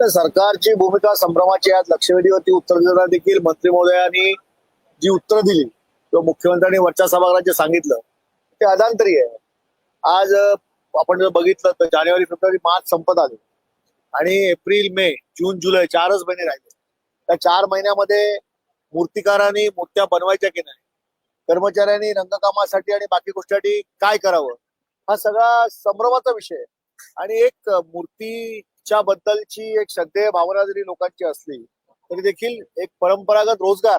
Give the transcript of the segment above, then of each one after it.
तर सरकारची भूमिका संभ्रमाची आज लक्षवेधीवरती उत्तर देताना देखील मंत्री महोदयांनी जी उत्तर दिली किंवा मुख्यमंत्र्यांनी वरच्या सभागृहात जे सांगितलं ते अदांतरी आहे. आज आपण जर बघितलं तर जानेवारी फेब्रुवारी मार्च संपत आले. आणि एप्रिल मे जून जुलै चारच महिने राहिले. त्या चार महिन्यामध्ये मूर्तिकारांनी मूर्त्या बनवायच्या की नाही कर्मचाऱ्यांनी रंगकामासाठी आणि बाकी गोष्टीसाठी काय करावं हा सगळा संभ्रमाचा विषय आहे. आणि एक मूर्तीच्या बद्दलची एक श्रद्धेय भावना जरी लोकांची असली तरी देखील एक परंपरागत रोजगार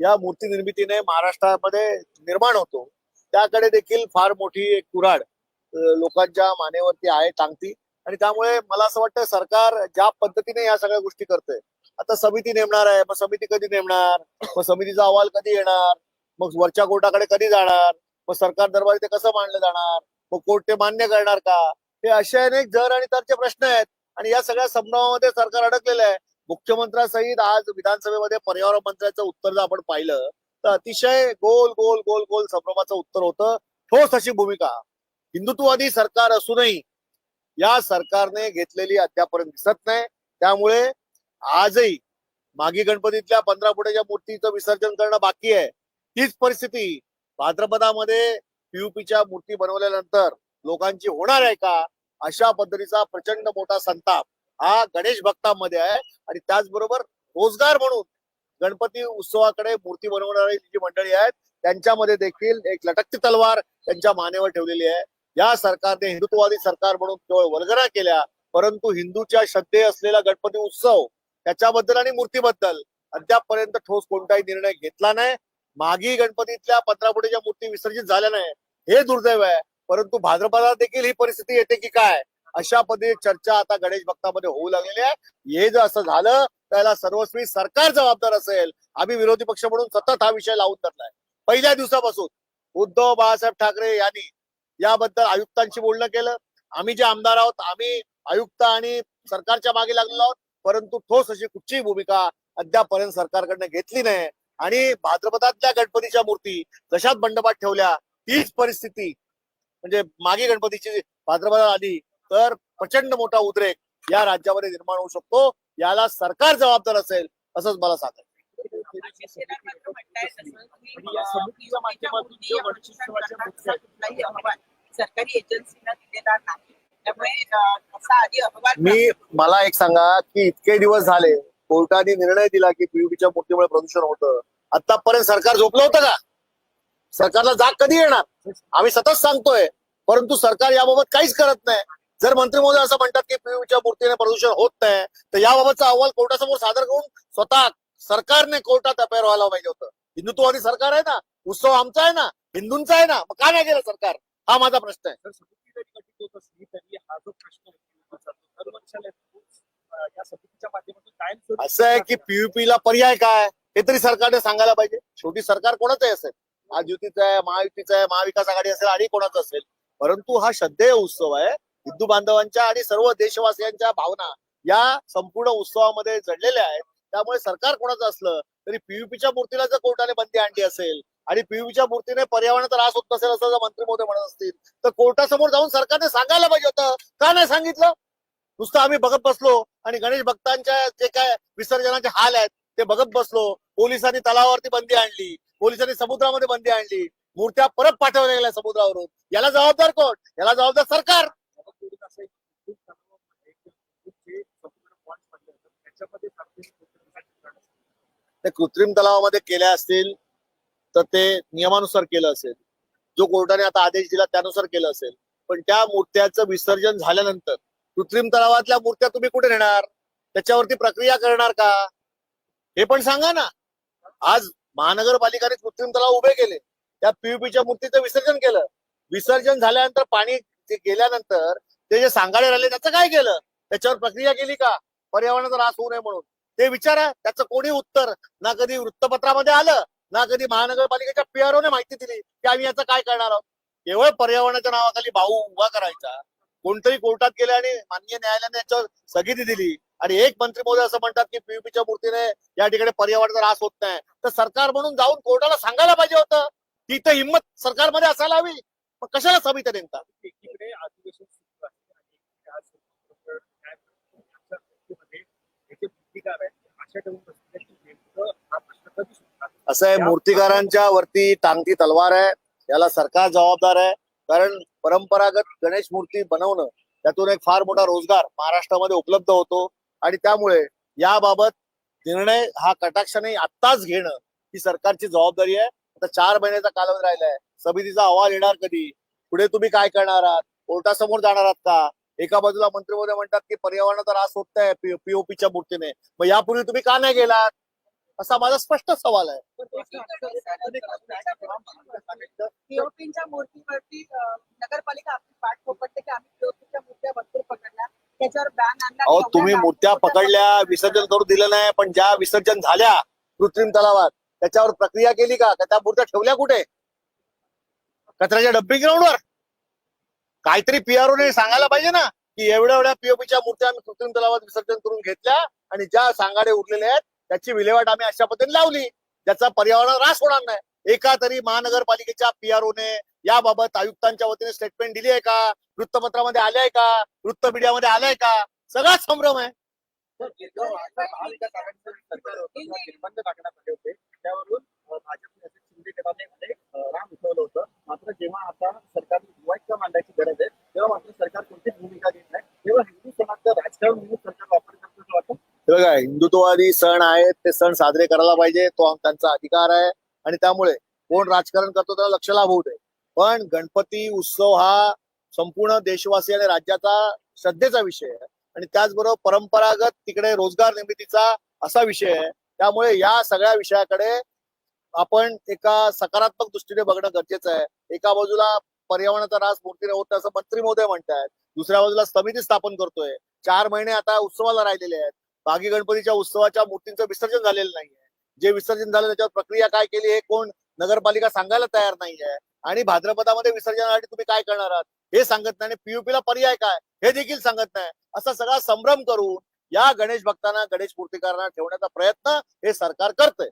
या मूर्ती निर्मितीने महाराष्ट्रामध्ये निर्माण होतो. त्याकडे देखील फार मोठी एक कुराड लोकांच्या मानेवरती आहे टांगती. आणि त्यामुळे मला असं वाटतं सरकार ज्या पद्धतीने या सगळ्या गोष्टी करते आता समिती नेमणार आहे मग समिती कधी नेमणार? मग समितीचा अहवाल कधी येणार? मग वरच्या कोर्टाकडे कधी जाणार? मग सरकार दरबारी ते कसं मांडलं जाणार? मग कोर्ट ते मान्य करणार का? हे असे अनेक जर आणि तरचे प्रश्न आहेत आणि या सगळ्या संभ्रमामध्ये सरकार अडकलेलं आहे. मुख्यमंत्र्यांसहित आज विधानसभेमध्ये पर्यावरण मंत्र्याचं उत्तर जर आपण पाहिलं तर अतिशय गोल गोल गोल गोल संभ्रमाचं उत्तर होतं. ठोस अशी भूमिका. हिंदुत्ववादी सरकार असूनही या सरकारने घेतलेली अद्यापर्यंत दिसत नाही. त्यामुळे आजही मागी गणपतीतल्या पंधरा फुटाच्या मूर्तीचं विसर्जन करणं बाकी आहे. तीच परिस्थिती भाद्रपदामध्ये पीयूपीच्या मूर्ती बनवल्यानंतर लोकांची होणार आहे का? अशा पद्धतीचा प्रचंड मोठा संताप हा गणेश भक्तांमध्ये आहे. आणि त्याचबरोबर रोजगार म्हणून गणपती उत्सवाकडे मूर्ती बनवणारी जी मंडळी आहेत त्यांच्यामध्ये देखील एक लटकती तलवार त्यांच्या मानेवर ठेवलेली आहे. या सरकारने हिंदुत्ववादी सरकार म्हणून केवळ वल्गना केल्या परंतु हिंदूच्या श्रद्धे असलेला गणपती उत्सव त्याच्याबद्दल आणि मूर्तीबद्दल अद्यापपर्यंत ठोस कोणताही निर्णय घेतला नाही. मागी गणपतीतल्या पंधरा फुटीच्या मूर्ती विसर्जित झाल्या नाही हे दुर्दैव आहे. परंतु भाद्रपदात देखील ही परिस्थिती येते की काय? अशा पद्धती चर्चा आता गणेश भक्तामध्ये होऊ लागलेली आहे. हे जर असं झालं त्याला सर्वस्वी सरकार जबाबदार असेल. आम्ही विरोधी पक्ष म्हणून सतत हा विषय लावून धरलाय. पहिल्या दिवसापासून उद्धव बाळासाहेब ठाकरे यांनी याबद्दल आयुक्तांशी बोलणं केलं. आम्ही जे आमदार आहोत आम्ही आयुक्त आणि सरकारच्या मागे लागलेलो आहोत. परंतु ठोस अशी कुठचीही भूमिका अद्यापर्यंत सरकारकडनं घेतली नाही. आणि भाद्रपदातल्या गणपतीच्या मूर्ती तशाच मंडपात ठेवल्या तीच परिस्थिती म्हणजे मागे गणपतीची भाद्रपदात आली तर प्रचंड मोठा उद्रेक या राज्यामध्ये निर्माण होऊ शकतो. याला सरकार जबाबदार असेल असंच मला सांगायचं अहवाल मी मला एक सांगा की इतके दिवस झाले कोर्टाने निर्णय दिला की पीयूपीच्या मूर्तीमुळे प्रदूषण होतं. आतापर्यंत सरकार झोपलं होतं का? सरकारला जाग कधी येणार? आम्ही सतत सांगतोय परंतु सरकार याबाबत काहीच करत नाही. जर मंत्री महोदय असं म्हणतात की पीयूच्या मूर्तीने प्रदूषण होत नाही तर याबाबतचा अहवाल कोर्टासमोर सादर करून स्वतः सरकारने कोर्टात अपेअर व्हायला पाहिजे होतं. हिंदुत्ववादी सरकार आहे ना उत्सव आमचा आहे ना हिंदूंचा आहे ना मग का नाही केलं सरकार? हा माझा प्रश्न आहे. असं आहे की पीयूपी ला पर्याय काय? हे तरी सरकारने सांगायला पाहिजे. शेवटी सरकार कोणाचंही असेल आज युतीचं आहे महायुतीचं आहे महाविकास आघाडी असेल आणि कोणाचं असेल. परंतु हा श्रद्धेय उत्सव आहे. हिंदू बांधवांच्या आणि सर्व देशवासियांच्या भावना या संपूर्ण उत्सवामध्ये जडलेल्या आहेत. त्यामुळे सरकार कोणाचं असलं तरी पीयूपीच्या मूर्तीला जर कोर्टाने बंदी आणली असेल आणि पीयूपीच्या मूर्तीने पर्यावरणाचा त्रास होत नसेल असं जर मंत्री महोदय म्हणत असतील तर कोर्टासमोर जाऊन सरकारने सांगायला पाहिजे होतं. का नाही सांगितलं? नुसतं आम्ही बघत बसलो आणि गणेश भक्तांच्या जे काय विसर्जनाचे हाल आहेत ते बघत बसलो. पोलिसांनी तलावावरती बंदी आणली. पोलिसांनी समुद्रामध्ये बंदी आणली. मूर्त्या परत पाठवल्या गेल्या समुद्रावरून. याला जबाबदार कोण? याला जबाबदार सरकार. ते कृत्रिम तलावामध्ये केल्या असतील तर ते नियमानुसार केलं असेल. जो कोर्टाने आता आदेश दिला त्यानुसार केलं असेल. पण त्या मूर्त्याचं विसर्जन झाल्यानंतर कृत्रिम तलावातल्या मूर्त्या तुम्ही कुठे नेणार? त्याच्यावरती प्रक्रिया करणार का? हे पण सांगा ना. आज महानगरपालिकेने कृत्रिम तलाव उभे केले. त्या पीयूपीच्या मूर्तीचं विसर्जन केलं. विसर्जन झाल्यानंतर पाणी गेल्यानंतर ते जे सांगाडे राहिले त्याचं काय केलं? त्याच्यावर प्रक्रिया केली का? पर्यावरणाचा ऱ्हास होऊ नये म्हणून. ते विचारा त्याचं कोणी उत्तर? ना कधी वृत्तपत्रामध्ये आलं ना कधी महानगरपालिकेच्या पीआरओने माहिती दिली की आम्ही याचं काय करणार आहोत. केवळ पर्यावरणाच्या नावाखाली भाऊ उभा करायचा. कोणतरी कोर्टात गेले आणि माननीय न्यायालयाने याच्यावर स्थगिती दिली. आणि एक मंत्री महोदय असं म्हणतात की पीयूपीच्या मूर्तीने या ठिकाणी पर्यावरणाचा त्रास होत नाही. तर सरकार म्हणून जाऊन कोर्टाला सांगायला पाहिजे होतं. की इथं हिंमत सरकारमध्ये असायला हवी. मग कशाला समित्या नेमतात? असं आहे मूर्तीकारांच्या वरती टांगती तलवार आहे. याला सरकार जबाबदार आहे. कारण परंपरागत गणेश मूर्ती बनवणं त्यातून एक फार मोठा रोजगार महाराष्ट्रामध्ये उपलब्ध होतो. आणि त्यामुळे याबाबत निर्णय हा कटाक्षाने आत्ताच घेणं ही सरकारची जबाबदारी आहे. आता चार महिन्याचा कालावधी राहिलाय. समितीचा अहवाल येणार कधी? पुढे तुम्ही काय करणार आहात? कोर्टासमोर जाणार आहात का? एका बाजूला मंत्री महोदय म्हणतात की पर्यावरणाचा रास होत आहे पीओपीच्या मूर्तीने. मग यापूर्वी तुम्ही का नाही गेलात? असा माझा स्पष्ट सवाल आहे. पीओपीच्या मूर्तीवरती नगरपालिका त्याच्यावर बॅन अहो तुम्ही मूर्त्या पकडल्या विसर्जन करू दिलं नाही पण ज्या विसर्जन झाल्या कृत्रिम तलावात त्याच्यावर प्रक्रिया केली का? का त्या मूर्त्या ठेवल्या कुठे? कचऱ्याच्या डम्पिंग ग्राउंडवर काहीतरी पीआरओने सांगायला पाहिजे ना की एवढ्या एवढ्या पीओपीच्या मूर्त्या आम्ही कृत्रिम तलावात विसर्जन करून घेतल्या आणि ज्या सांगाडे उरलेले आहेत त्याची विल्हेवाट आम्ही अशा पद्धतीने लावली. ज्याचा पर्यावरण ऱ्हास होणार नाही. एका तरी महानगरपालिकेच्या पीआरओने याबाबत आयुक्तांच्या वतीने स्टेटमेंट दिली आहे का? वृत्तपत्रामध्ये आले आहे का? वृत्त मीडियामध्ये आलंय का? सगळाच संभ्रम आहे. निर्बंध टाकण्यात आले होते त्यावरून राम उठवलं होतं. मात्र जेव्हा आता मांडायची गरज आहे तेव्हा मात्र सरकार कोणतीच भूमिका घेत नाही. तेव्हा हिंदू समाजचं राजकारण म्हणून सरकार वापर करतं असं वाटतं बघा हिंदुत्ववादी सण आहेत ते सण साजरे करायला पाहिजे तो त्यांचा अधिकार आहे. आणि त्यामुळे कोण राजकारण करतो त्याला लक्ष लाभवू दे. पण गणपती उत्सव हा संपूर्ण देशवासी आणि राज्याचा श्रद्धेचा विषय आहे. आणि त्याचबरोबर परंपरागत तिकडे रोजगार निर्मितीचा असा विषय आहे. त्यामुळे या सगळ्या विषयाकडे आपण एका सकारात्मक दृष्टीने बघणं गरजेचं आहे. एका बाजूला पर्यावरणाचा रास मूर्तीने होत असं मंत्री महोदय म्हणतायत. दुसऱ्या बाजूला समिती स्थापन करतोय. चार महिने आता उत्सवाला राहिलेले आहेत. बागी गणपतीच्या उत्सवाच्या मूर्तींचं विसर्जन झालेलं नाहीये. जे विसर्जन झालं त्याच्यावर प्रक्रिया काय केली हे कोण नगरपालिका सांगायला तयार नाहीये. आणि भाद्रपदामध्ये विसर्जनासाठी तुम्ही काय करणार आहात? हे सांगत नाही आणि पीयूपीला पर्याय काय? हे देखील सांगत नाही. असा सगळा संभ्रम करून या गणेश भक्तांना गणेश मूर्तीकारांना ठेवण्याचा प्रयत्न हे सरकार करतंय.